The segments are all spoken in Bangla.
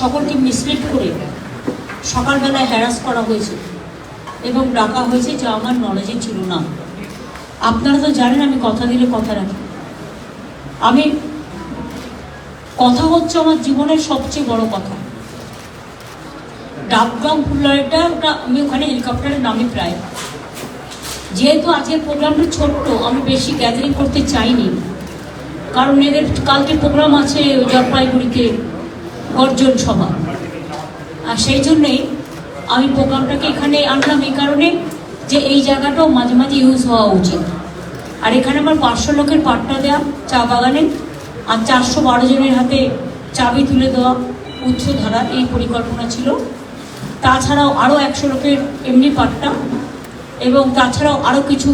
সকলকে মিসলিড করে সকালবেলায় হ্যারাস করা হয়েছে এবং ডাকা হয়েছে যা আমার নলেজে ছিল না। আপনারা তো জানেন আমি কথা দিলে কথা রাখি। আমি কথা হচ্ছে আমার জীবনের সবচেয়ে বড় কথা। ডাবগাঁও ফুলবাড়িটা ওটা আমি ওখানে হেলিকপ্টারে নামি প্রায়। যেহেতু আজকের প্রোগ্রামটা ছোট্ট, আমি বেশি গ্যাদারিং করতে চাইনি। কারণ এদের কালকে প্রোগ্রাম আছে জলপাইগুড়িতে। গর্জন সভা আর সেই জন্যেই আমি প্রোগ্রামটাকে এখানে আনলাম এই কারণে যে এই জায়গাটাও মাঝে মাঝে ইউজ হওয়া উচিত। আর এখানে আমার পাঁচশো লোকের পাট্টা দেওয়া চা বাগানে, আর চারশো বারো জনের হাতে চাবি তুলে দেওয়া উচ্চধারা এই পরিকল্পনা ছিল। তাছাড়াও আরও একশো লোকের এমনি পাট্টা এবং তাছাড়াও আরও কিছু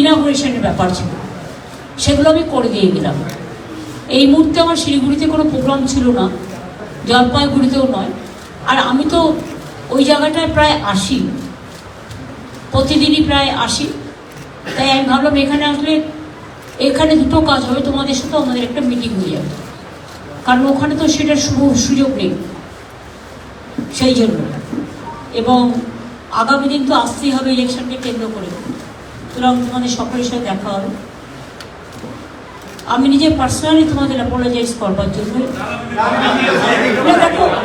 ইনাগুরেশনের ব্যাপার ছিল। সেগুলো আমি করে দিয়ে গেলাম। এই মুহূর্তে আমার শিলিগুড়িতে কোনো প্রোগ্রাম ছিল না। জলপাইগুড়িতেও নয়। আর আমি তো ওই জায়গাটায় প্রায় আসি। প্রতিদিনই প্রায় আসি। তাই আমি ভাবলাম এখানে আসলে এখানে দুটো কাজ হবে, তোমাদের সাথে আমাদের একটা মিটিং হয়ে যাবে। কারণ ওখানে তো সেটার সুযোগ নেই। সেই জন্য। এবং আগামী দিন তো আসতেই হবে ইলেকশনকে কেন্দ্র করে। সুতরাং তোমাদের সকলের সাথে দেখা হবে। আমি নিজে পার্সোনালি তোমাদের অ্যাপোলোজাইজ করবার জন্য।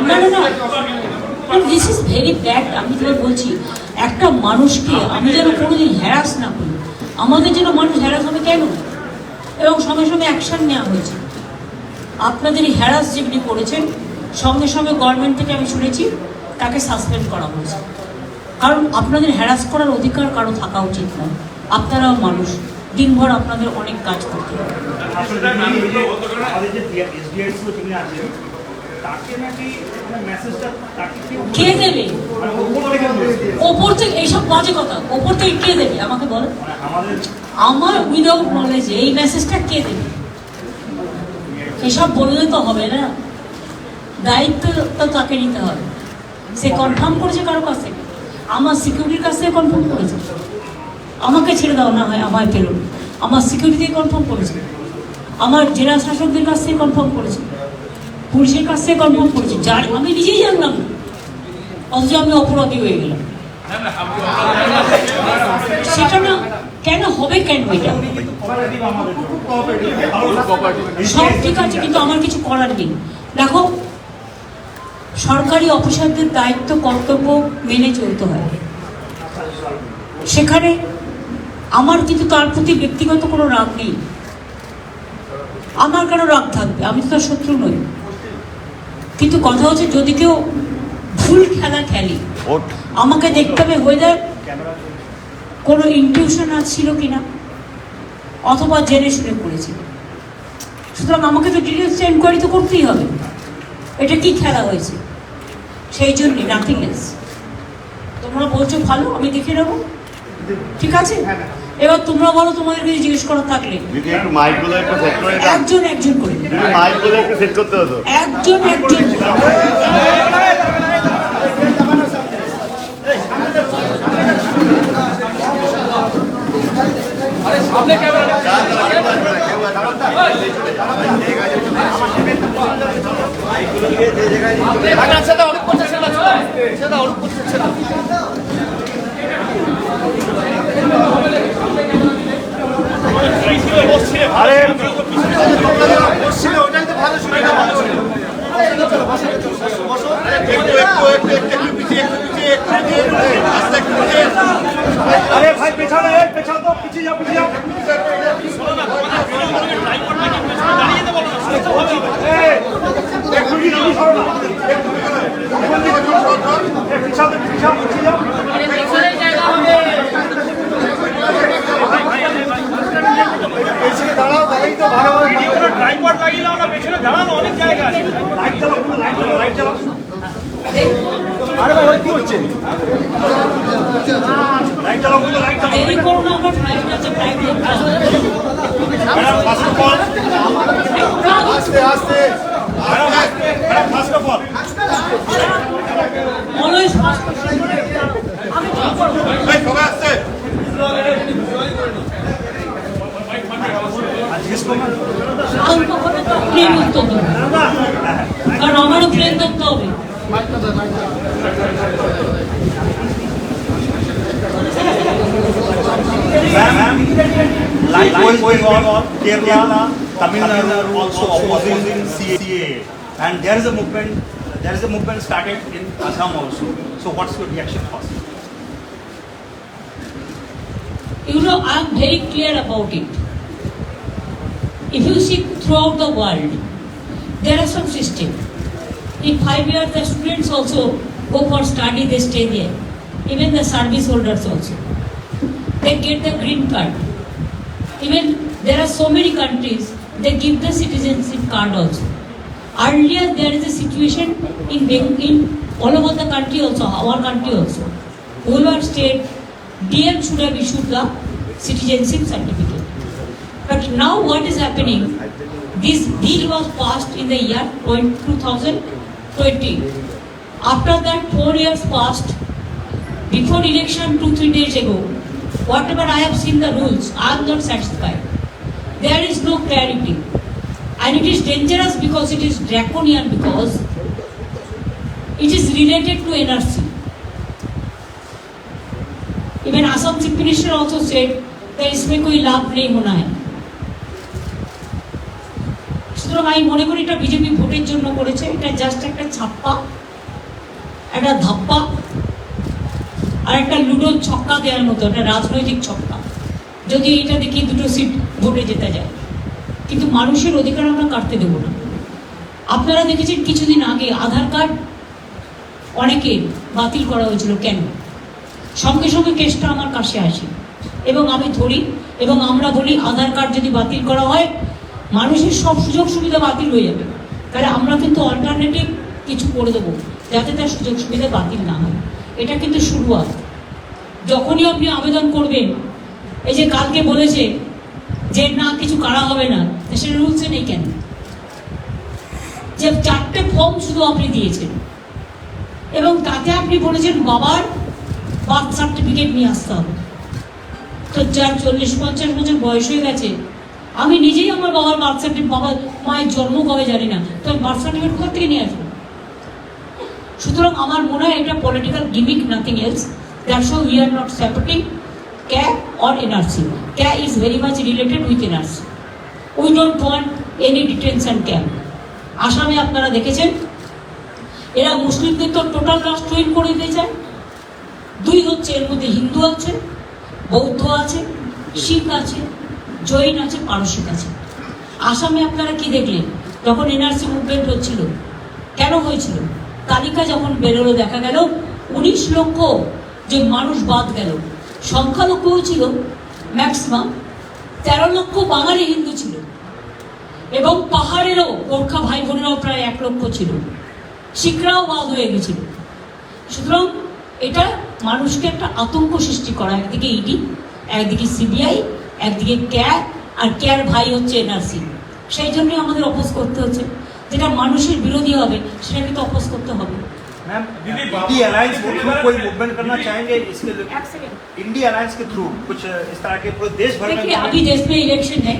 না, না না দিস ইজ ভেরি ব্যাড আমি তোমার বলছি একটা মানুষকে আমি যেন কোনোদিন হ্যারাস না করি আমাদের যেন মানুষ হ্যারাস হবে কেন? এবং সঙ্গে সঙ্গে অ্যাকশন নেওয়া হয়েছে। আপনাদের এই হ্যারাস যেগুলি করেছেন সঙ্গে সঙ্গে গভর্নমেন্ট থেকে আমি শুনেছি তাকে সাসপেন্ড করা হয়েছে। কারণ আপনাদের হ্যারাস করার অধিকার কারও থাকা উচিত নয়। আপনারাও মানুষ। দিনভর আপনাদের অনেক কাজ করতে কি দেবে। ওপর থেকে কথা, ওপর থেকে কে দেবে? আমাকে বলো। আমার উইদাউট এই মেসেজটা কে দেবে? এসব বললে তো হবে না। তাকে নিতে হবে? সে কনফার্ম করেছে কারও কাছে আমার সিকিউরিটির কাছে কনফার্ম করেছে। আমাকে ছেড়ে দাও, না হয় আমায় ফেরুন আমার সিকিউরিটি কনফার্ম করেছে। আমার জেলা শাসকদের কাছ থেকে কনফার্ম করেছে। পুলিশের কাছ থেকে কনফার্ম করেছে। যার আমি নিজেই জানলাম। অথচ আমি অপরাধী হয়ে গেলাম। সেটা না, কেন হবে কেন এটা? সব ঠিক আছে, কিন্তু আমার কিছু করার নেই। দেখো, সরকারি অফিসারদের দায়িত্ব, কর্তব্য মেনে চলতে হয়। সেখানে আমার কিন্তু তার প্রতি ব্যক্তিগত কোনো রাগ নেই। আমার কেন রাগ থাকবে আমি তো তার শত্রু নই। কিন্তু কথা হচ্ছে যদি কেউ ভুল খেলা খেলে আমাকে দেখতে হবে ওয়েদার কোনো ইনটিউশন আজ ছিল কিনা অথবা জেনে শুনে করেছিল। সুতরাং আমাকে তো ডিটেলস এনকোয়ারি তো করতেই হবে। এটা কি খেলা হয়েছে? সেই জন্যে নাথিং এলস তোমরা বলছো ভালো আমি দেখে নেব। ঠিক আছে? এবার তোমরা বলো তোমাদের কিছু জিজ্ঞেস করা থাকলে দিদি একটু মাইকগুলো একটু করে একজন একজন করে একজন একজন করে। আরে আরে ভাই পেছানো এই তো পিছিয়ে যাও পিছিয়ে যাও একটু পিছাও পিছাও, পিছিয়ে যাও। পেছনে দাঁড়াও, দাঁড়িয়ে তো ভালো ভালো লাইট চালাও, পুরো লাইট চালাও, লাইট চালাও। আরে ভাই, ওই কি হচ্ছে? লাইট চালাও, পুরো লাইট চালাও। দেরি করো না আমার ফ্লাইট আছে flight madam, first of all, madam, madam, first of all, always first আমি ঠিক করব আর জিজ্ঞেস করুন না। শান্ত হবে তো প্লেন উত্তর কারণ আমারও প্লেন ধরতে হবে Ma'am, likewise going on, Kerala, Tamil Nadu also opposing CAA. And there is a movement, there is a movement started in Assam also. So what's your reaction first? You know, I am very clear about it. If you see throughout the world, there are some system. In five years, the students also go for study, they stay there. Even the service holders also. They get the green card. Even there are so many countries, they give the citizenship card also. Earlier, there is a situation in, in all over the country also, our country also. Whoever state, DM should have issued the citizenship certificate. But now what is happening? This bill was passed in the year 2020. After that, four years passed. Before election, two, three days ago, whatever I have seen the rules, I am not satisfied. There is no clarity. And it is dangerous because it is draconian because it is related to NRC. Even Assam Chief Minister also said that इसमें कोई लाभ नहीं होना है সুতরাং আমি মনে করি এটা বিজেপি ভোটের জন্য করেছে এটা জাস্ট একটা ছাপ্পা একটা ধাপ্পা আর একটা লুডোর ছক্কা দেওয়ার মতো, একটা রাজনৈতিক ছক্কা। যদি এটা দেখি দুটো সিট ভোটে যেতে যায়। কিন্তু মানুষের অধিকার আমরা কাটতে দেবো না। আপনারা দেখেছেন কিছুদিন আগে আধার কার্ড অনেকে বাতিল করা হয়েছিল, কেন? সঙ্গে সঙ্গে কেসটা আমার কাছে আসে। এবং আমি ধরি, এবং আমরা বলি আধার কার্ড যদি বাতিল করা হয়, মানুষের সব সুযোগ সুবিধা বাতিল হয়ে যাবে। তাহলে আমরা কিন্তু অল্টারনেটিভ কিছু করে দেবো, যাতে তার সুযোগ সুবিধা বাতিল না হয়। এটা কিন্তু শুরুয়াত। যখনই আপনি আবেদন করবেন, এই যে কালকে বলেছে যে না, কিছু করা হবে না সেটা রুলসে নেই কেন? যে চারটে ফর্ম শুধু আপনি দিয়েছেন। এবং তাতে আপনি বলেছেন বাবার বার্থ সার্টিফিকেট নিয়ে আসতে হবে। তো যার চল্লিশ পঞ্চাশ বছর বয়স হয়ে গেছে, আমি নিজেই আমার বাবার বার্থ সার্টিফিকেট বাবার মায়ের জন্ম কবে জানি না, তো বার্থ সার্টিফিকেট কোথা থেকে নিয়ে আসব? সুতরাং আমার মনে হয় এটা political gimmick nothing else so we are not supporting CAB or NRC CAA is very much related with NRC we don't want any detention camp আসামে আপনারা দেখেছেন? এরা মুসলিমদের তো টোটাল রাষ্ট্রহীন করে দিতে চায় দুই হচ্ছে এর মধ্যে হিন্দু আছে, বৌদ্ধ আছে, শিখ আছে, জৈন আছে, পারসিক আছে। আসামে আপনারা কি দেখলেন? যখন এনআরসি মুভমেন্ট হচ্ছিল, কেন হয়েছিল? তালিকা যখন বেরোলো, দেখা গেল, উনিশ লক্ষ যে মানুষ বাদ গেল। সংখ্যালঘুও ছিল ম্যাক্সিমাম তেরো লক্ষ বাঙালি হিন্দু ছিল। এবং পাহাড়েরও গোর্খা ভাই বোনেরাও প্রায় এক লক্ষ ছিল। শিখরাও বাদ হয়ে গেছিল। সুতরাং এটা মানুষকে একটা আতঙ্ক সৃষ্টি করা। একদিকে ইডি একদিকে সিবিআই একদিকে ক্যার আর ক্যার ভাই হচ্ছে এনআরসি সেই জন্যই আমাদের অপোজ করতে হচ্ছে। যেটা মানুষের বিরোধী হবে সেটা কিন্তু অপোজ করতে হবে। मैम इंडी अलायंस के थ्रू कोई मूवमेंट करना चाहेंगे इसके लिए इंडी अलायंस के थ्रू कुछ इस तरह के पूरे देश भर देखिए में अभी देश में इलेक्शन है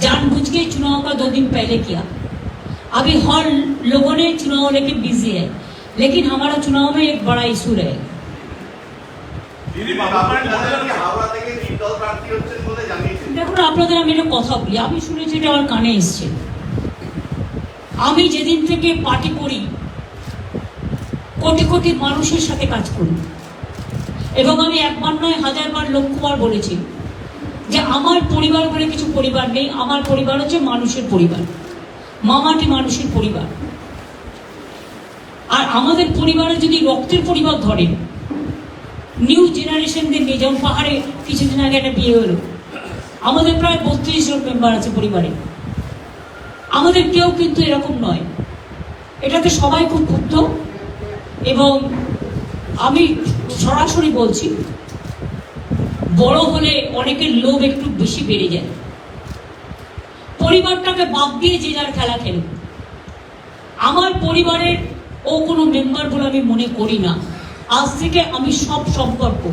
जानबूझ के चुनाव का दो दिन पहले किया अभी हर लोगों ने चुनाव लेके बिजी है लेकिन हमारा चुनाव में एक बड़ा इशू रहेगा দিদি আপনার কি হাওড়া থেকে নির্দল প্রার্থী হচ্ছেন বলে জানিয়েছেন দেখুন আপনাদের আমি একটা কথা বলি আমি শুনেছি এটা আমার কানে এসছে আমি যেদিন থেকে পার্টি করি কোটি কোটি মানুষের সাথে কাজ করি। এবং আমি একবার নয় হাজারবার লক্ষবার বলেছি যে আমার পরিবার বলে কিছু পরিবার নেই, আমার পরিবার হচ্ছে মানুষের পরিবার। মামাটি মানুষের পরিবার। আর আমাদের পরিবারে যদি রক্তের পরিবার ধরে নিউ জেনারেশনদের নিয়ে যেমন পাহাড়ে কিছুদিন আগে একটা বিয়ে হলো, আমাদের প্রায় বত্রিশ জন মেম্বার আছে পরিবারে। আমাদের কেউ কিন্তু এরকম নয়। এটাতে সবাই খুব ক্ষুব্ধ। এবং আমি সরাসরি বলছি, বড় হলে অনেকের লোভ একটু বেশি বেড়ে যায়। পরিবারটাকে বাদ দিয়ে যে যার খেলা খেলুক। আমার পরিবারের ও কোনো মেম্বার বলে আমি মনে করি না। আজ থেকে আমি সব সম্পর্ক।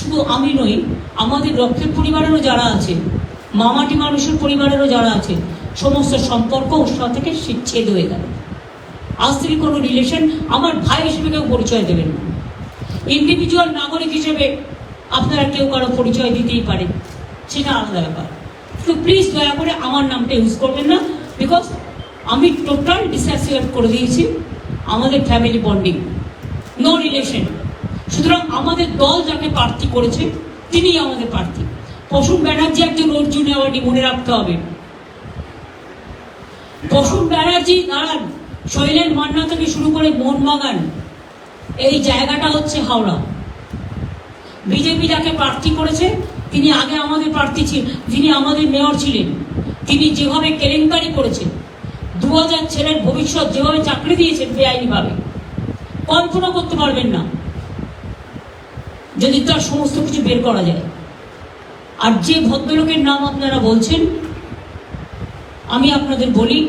শুধু আমি নই, আমাদের রক্ষের পরিবারেরও যারা আছে, মামাটি মানুষের পরিবারেরও যারা আছে, সমস্ত সম্পর্ক ওর থেকে ছেদ হয়ে গেল। আজ থেকে কোনো রিলেশন আমার ভাই হিসেবে কেউ পরিচয় দেবেন না। ইন্ডিভিজুয়াল নাগরিক হিসেবে আপনারা কেউ কারও পরিচয় দিতেই পারে। সেটা আলাদা ব্যাপার। তো প্লিজ দয়া করে আমার নামটা ইউজ করবেন না বিকজ আমি টোটাল ডিসঅ্যাসোসিয়েট করে দিয়েছি আমাদের ফ্যামিলি বন্ডিং নো রিলেশন সুতরাং আমাদের দল যাকে প্রার্থী করেছে, তিনিই আমাদের প্রার্থী। প্রসূন ব্যানার্জি একজন অর্জুন অ্যাওয়ার্ডই মনে রাখতে হবে। প্রসূন ব্যানার্জি, দাঁড়ান। শৈলেন মান্না থেকে শুরু করে মোহনবাগান এই জায়গাটা হচ্ছে হাওড়া। বিজেপি যাকে প্রার্থী করেছে, তিনি আগে আমাদের প্রার্থী ছিলেন, যিনি আমাদের মেয়র ছিলেন, তিনি যেভাবে কেলেঙ্কারি করেছেন দু হাজার ছেলের ভবিষ্যৎ যেভাবে চাকরি দিয়েছেন বেআইনিভাবে, কল্পনা করতে পারবেন না, যদি তার সমস্ত কিছু বের করা যায়। আর যে ভদ্রলোকের নাম আপনারা বলছেন, আমি আপনাদের বলি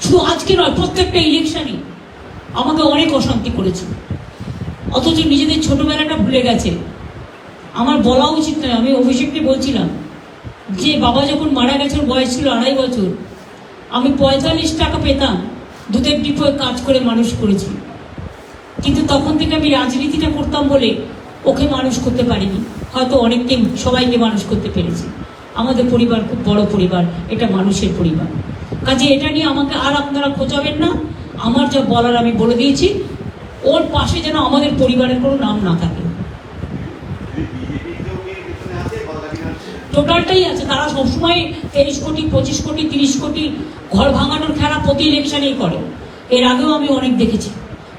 শুধু আজকে নয়, প্রত্যেকটা ইলেকশনই আমাকে অনেক অশান্তি করেছে। অথচ নিজেদের ছোটবেলাটা ভুলে গেছে। আমার বলা উচিত নয়, আমি অভিষেককে বলছিলাম যে, বাবা যখন মারা গেছে ওর বয়স ছিল আড়াই বছর, আমি পঁয়তাল্লিশ টাকা পেতাম, দুধের ডিপোয় কাজ করে মানুষ করেছি। কিন্তু তখন থেকে আমি রাজনীতিটা করতাম বলে ওকে মানুষ করতে পারিনি। হয়তো অনেককে সবাইকে মানুষ করতে পেরেছি। আমাদের পরিবার খুব বড় পরিবার, এটা মানুষের পরিবার। কাজে এটা নিয়ে আমাকে আর আপনারা খোঁজাবেন না। আমার যা বলার আমি বলে দিয়েছি। ওর পাশে যেন আমাদের পরিবারের কোনো নাম না থাকে। টোটালটাই আছে। তারা সবসময় তেইশ কোটি, পঁচিশ কোটি, তিরিশ কোটি ঘর ভাঙানোর খেলা প্রতি ইলেকশনেই করে। এর আগেও আমি অনেক দেখেছি।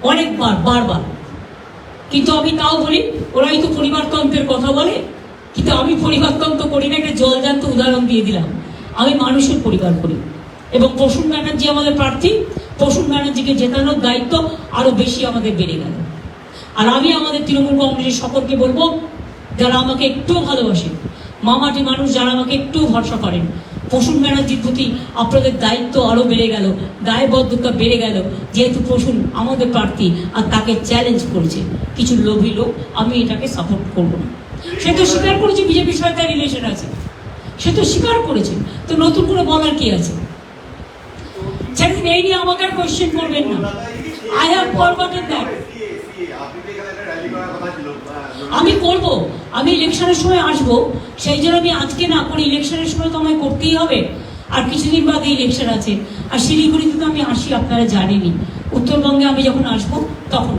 অনেকবার, বারবার। কিন্তু আমি তাও বলি, ওরাই তো পরিবারতন্ত্রের কথা বলে। কিন্তু আমি পরিবারতন্ত্র করি না, একটা জলজান্ত উদাহরণ দিয়ে দিলাম। আমি মানুষের পরিবার করি। এবং প্রসূন ব্যানার্জি আমাদের প্রার্থী। প্রসূন ব্যানার্জিকে জেতানোর দায়িত্ব আরও বেশি আমাদের বেড়ে গেল। আর আমি আমাদের তৃণমূল কংগ্রেসের সকলকে বলব, যারা আমাকে একটু ভালোবাসে মামাটি মানুষ যারা আমাকে একটু ভরসা করেন, প্রসূন ব্যানার্জির প্রতি আপনাদের দায়িত্ব আরও বেড়ে গেল, দায়বদ্ধতা বেড়ে গেল। যেহেতু প্রসূন আমাদের প্রার্থী আর তাকে চ্যালেঞ্জ করেছে, কিছু লোভী লোক, আমি এটাকে সাপোর্ট করব না। সে তো স্বীকার করেছে, বিজেপির সাথে রিলেশন আছে। সে তো স্বীকার করেছে, তো নতুন করে বলার কি আছে? এই নিয়ে আমাকে আর কোয়েশ্চেন করবেন না। আই হ্যাভ ফরগটেন দ্যাট আমি করব। আমি ইলেকশনের সময় আসব। সেই জন্য আমি আজকে না করি ইলেকশনের সময় তো আমায় করতেই হবে। আর কিছুদিন বাদে ইলেকশন আছে। আর শিলিগুড়িতে তো আমি আসি, আপনারা জানেনই। উত্তরবঙ্গে আমি যখন আসব, তখন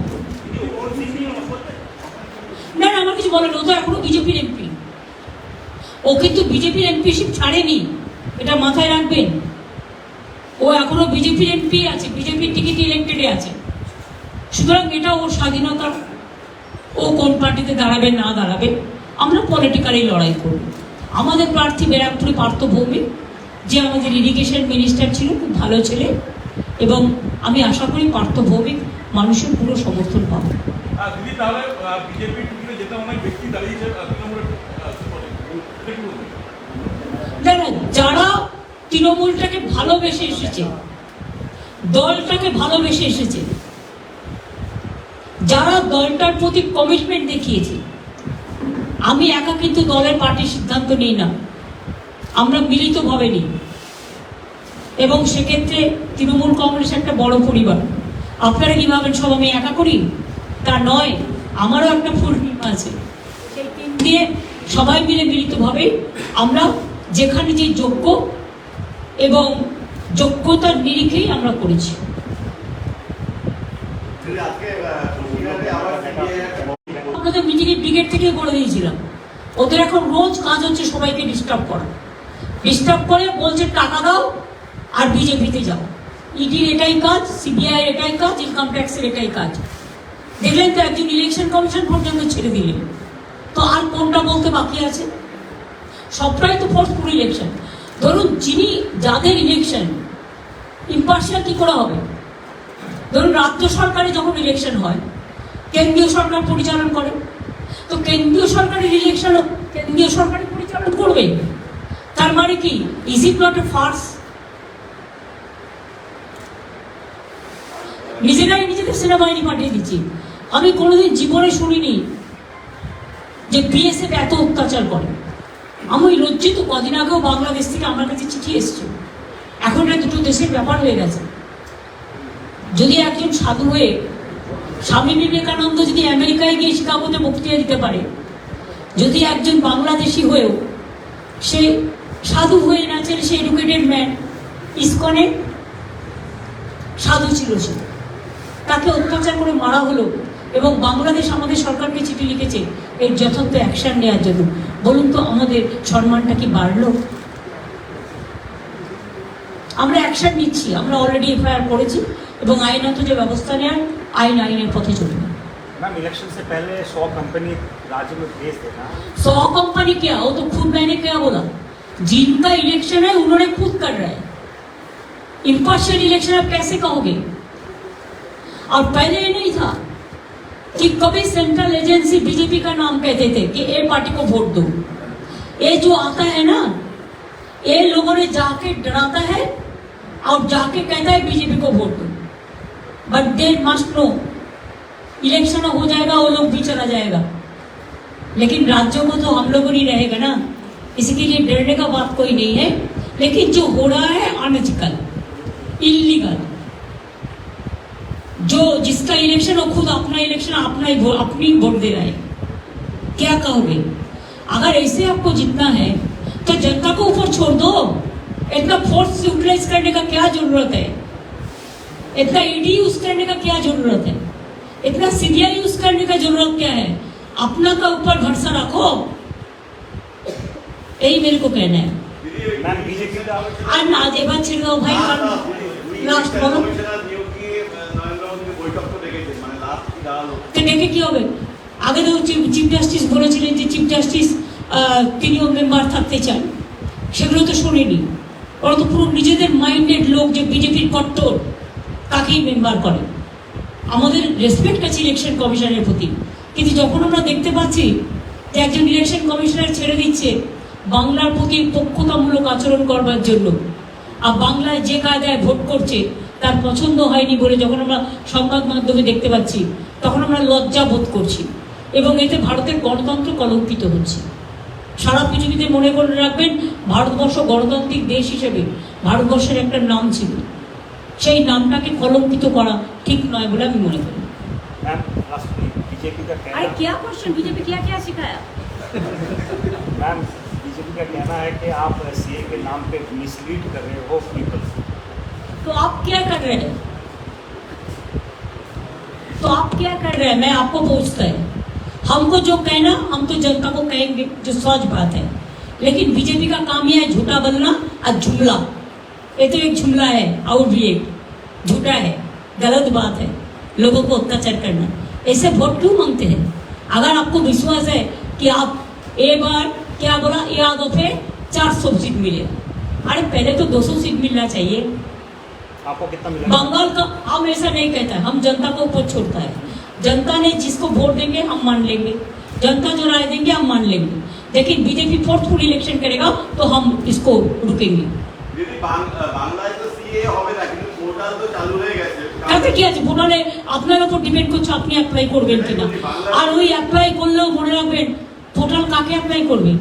না না, আমার কিছু বলেন ও তো এখনও বিজেপির এমপি ও কিন্তু বিজেপির এমপিশিপ ছাড়েনি। এটা মাথায় রাখবেন। ও এখনও বিজেপির এমপি আছে বিজেপির টিকিট ইলেক্টেডে আছে। সুতরাং এটা ওর স্বাধীনতা। ও কোন পার্টিতে দাঁড়াবে, না দাঁড়াবে, আমরা পলিটিক্যালি লড়াই করব। আমাদের প্রার্থী ব্যারাকপুরে পার্থ ভৌমিক যে আমাদের ইরিগেশন মিনিস্টার ছিল, খুব ভালো ছেলে, এবং আমি আশা করি পার্থ ভৌমিক মানুষের পুরো সমর্থন পাবে। দিদি, তাহলে বিজেপি যেতে অনেক ব্যক্তি দাঁড়িয়েছে আহ, তৃণমূলের আহ, support এ। এটা কি বলবেন? না না যারা তৃণমূলটাকে ভালোবেসে এসেছে। দলটাকে ভালোবেসে এসেছে। যারা দলটার প্রতি কমিটমেন্ট দেখিয়েছে, আমি একা কিন্তু দলের পার্টির সিদ্ধান্ত নিই না। আমরা মিলিতভাবে নিই। এবং সেক্ষেত্রে তৃণমূল কংগ্রেস একটা বড় পরিবার। আপনারা কি ভাবেন, সব আমি একা করি? তা নয়, আমারও একটা ফুল টিম আছে। সেই টিম দিয়ে সবাই মিলে মিলিতভাবে আমরা যেখানে যে যোগ্য এবং যোগ্যতার নিরিখেই আমরা করেছি। সিবিআই একটা মিটিংয়ে ব্রিগেড থেকে বলে দিয়েছিলাম ওদের এখন রোজ কাজ হচ্ছে সবাইকে ডিস্টার্ব করা। ডিস্টার্ব করে বলছে টাকা দাও আর বিজেপিতে যাও। ইডির এটাই কাজ সিবিআই এটাই কাজ ইনকাম ট্যাক্সের এটাই কাজ। দেখলেন তো একজন ইলেকশন কমিশন পর্যন্ত ছেড়ে দিলেন। তো আর কোনটা বলতে বাকি আছে? সবটাই তো ফোর্সফুল ইলেকশন ধরুন যিনি যাদের ইলেকশন ইম্পার্শিয়াল কি করে হবে? ধরুন রাজ্য সরকারে যখন ইলেকশন হয়, কেন্দ্রীয় সরকার পরিচালনা করে। তো কেন্দ্রীয় সরকারের ইলেকশন কেন্দ্রীয় সরকার পরিচালনা করবে। তার মানে কি? Is it not a farce নিজেরাই নিজেদের সেনাবাহিনী পাঠিয়ে দিচ্ছি। আমি কোনোদিন জীবনে শুনিনি যে বিএসএফ এত অত্যাচার করে। আমি লজ্জিত কদিন আগেও বাংলাদেশ থেকে আমার কাছে চিঠি এসছে। এখন এটা দুটো দেশের ব্যাপার হয়ে গেছে। যদি একজন সাধু হয়ে স্বামী বিবেকানন্দ যদি আমেরিকায় গিয়ে শিকাগোতে বক্তৃতা দিতে পারে, যদি একজন বাংলাদেশি হয়েও সে সাধু হয়ে না চলে সে এডুকেটেড ম্যান ইস্কনে সাধু ছিল সে। তাকে অত্যাচার করে মারা হলো। এবং বাংলাদেশ আমাদের সরকারকে চিঠি লিখেছে এর যথার্থ অ্যাকশন নেওয়ার জন্য বলুন তো আমাদের সম্মানটা কি বাড়লো আমরা অ্যাকশন নিচ্ছি আমরা অলরেডি এফআইআর করেছি এবং আইনত যে ব্যবস্থা নেওয়ার আইন আইনের পথে চলবে मैम इलेक्शन से पहले सौ कंपनी राज्य में भेज देना सौ कंपनी क्या वो तो खुद मैंने क्या बोला जिनका इलेक्शन है उन्होंने खुद कर रहा है इम्पार्शियल इलेक्शन आप कैसे कहोगे और पहले ये नहीं था कि कभी सेंट्रल एजेंसी बीजेपी का नाम कहते थे कि ए पार्टी को वोट दो। ये जो आता है ना ये लोगों ने जाके डराता है और जाके कहता है बीजेपी को वोट दो। But they must know election हो जाएगा, वो लोग भी चला जाएगा। लेकिन राज्यों को तो हम लोगों नहीं रहेगा ना, इसके लिए डरने का बात कोई नहीं है। लेकिन जो हो रहा है अनएथिकल इलीगल जो जिसका इलेक्शन वो खुद अपना इलेक्शन अपना ही वो- अपनी ही वोट दे रहा है क्या कहोगे अगर ऐसे आपको जितना है तो जनता को ऊपर छोड़ दो इतना फोर्स यूटिलाइज करने का क्या जरूरत है इतना ईडी यूज करने का क्या जरूरत है इतना सीबीआई यूज करने का जरूरत क्या है अपना का ऊपर भरोसा रखो यही मेरे को कहना है দিদি ওই मैम बीजेपी का আর না এবার ছেড়ে দাও ভাই লাস্ট বলো ডেকে কি হবে? আগে তো চিফ জাস্টিস বলেছিলেন যে চিফ জাস্টিস তিনিও মেম্বার থাকতে চান। সেগুলো তো শোনেনি। ওরা তো পুরো নিজেদের মাইন্ডেড লোক যে বিজেপির কট্টর, তাকেই মেম্বার করে। আমাদের রেসপেক্ট আছে ইলেকশন কমিশনের প্রতি। কিন্তু যখন আমরা দেখতে পাচ্ছি যে একজন ইলেকশন কমিশনার ছেড়ে দিচ্ছে, বাংলার প্রতি পক্ষতামূলক আচরণ করবার জন্য, আর বাংলায় যে কায়দায় ভোট করছে তার পছন্দ হয়নি বলে যখন আমরা সংবাদ মাধ্যমে দেখতে পাচ্ছি তখন আমরা লজ্জা বোধ করছি এবং এতে ভারতের গণতন্ত্র কলঙ্কিত হচ্ছে সারা পৃথিবীতে মনে করে রাখবেন ভারতবর্ষ গণতান্ত্রিক দেশ হিসেবে ভারতবর্ষের একটা নাম ছিল সেই নামটাকে কলঙ্কিত করা ঠিক নয় বলে আমি মনে করি मैम लास्ट बीजेपी का अरे कहना क्या क्वेश्चन बीजेपी क्या क्या सिखाया मैम बीजेपी का कहना है कि आप सीए के नाम पे मिसलीड कर रहे हो पीपल तो आप क्या कर रहे हैं? तो आप क्या कर रहे हैं? मैं आपको पूछता है। हमको जो कहना, हम तो जनता को कहेंगे जो सच बात है। लेकिन बीजेपी का काम यह है झूठा बनना और जुमला ये तो एक जुमला है और भी एक झूठा है, गलत बात है। लोगों को अत्याचार करना। ऐसे वोट क्यों मांगते हैं? अगर आपको विश्वास है कि आप एक बार क्या बोला या दफे चार सौ सीट मिले। अरे पहले तो 200 सीट मिलना चाहिए। आपको कितना मिला बंगाल का हम ऐसा नहीं कहता है हम जनता को ऊपर छोड़ता है जनता ने जिसको वोट देंगे हम मान लेंगे जनता जो राय देंगे हम मान लेंगे लेकिन बीजेपी फोर्थफुल इलेक्शन करेगा तो हम इसको रुकेंगे দিদি বাং- বাংলায় তো সিএ হবে না কিন্তু পোর্টাল তো চালু হয়ে গেছে তাতে কি আছে ভোটারে আপনার উপর ডিপেন্ড করছে আপনি অ্যাপ্লাই করবেন কিনা আর ওই অ্যাপ্লাই করলেও মনে রাখবেন পোর্টাল কাকে অ্যাপ্লাই করবে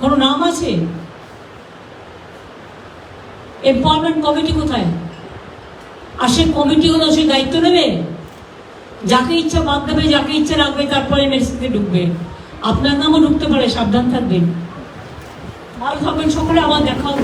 কোনো নাম আছে এমপাওয়ারমেন্ট কমিটি কোথায়? আর সে কমিটিগুলো সে দায়িত্ব নেবে? যাকে ইচ্ছা বাদ দেবে, যাকে ইচ্ছা রাখবে, তারপরে মেসিতে ঢুকবে। আপনার নামও ঢুকতে পারে, সাবধান থাকবেন। ভালো থাকবেন সকলে, আবার দেখা হবে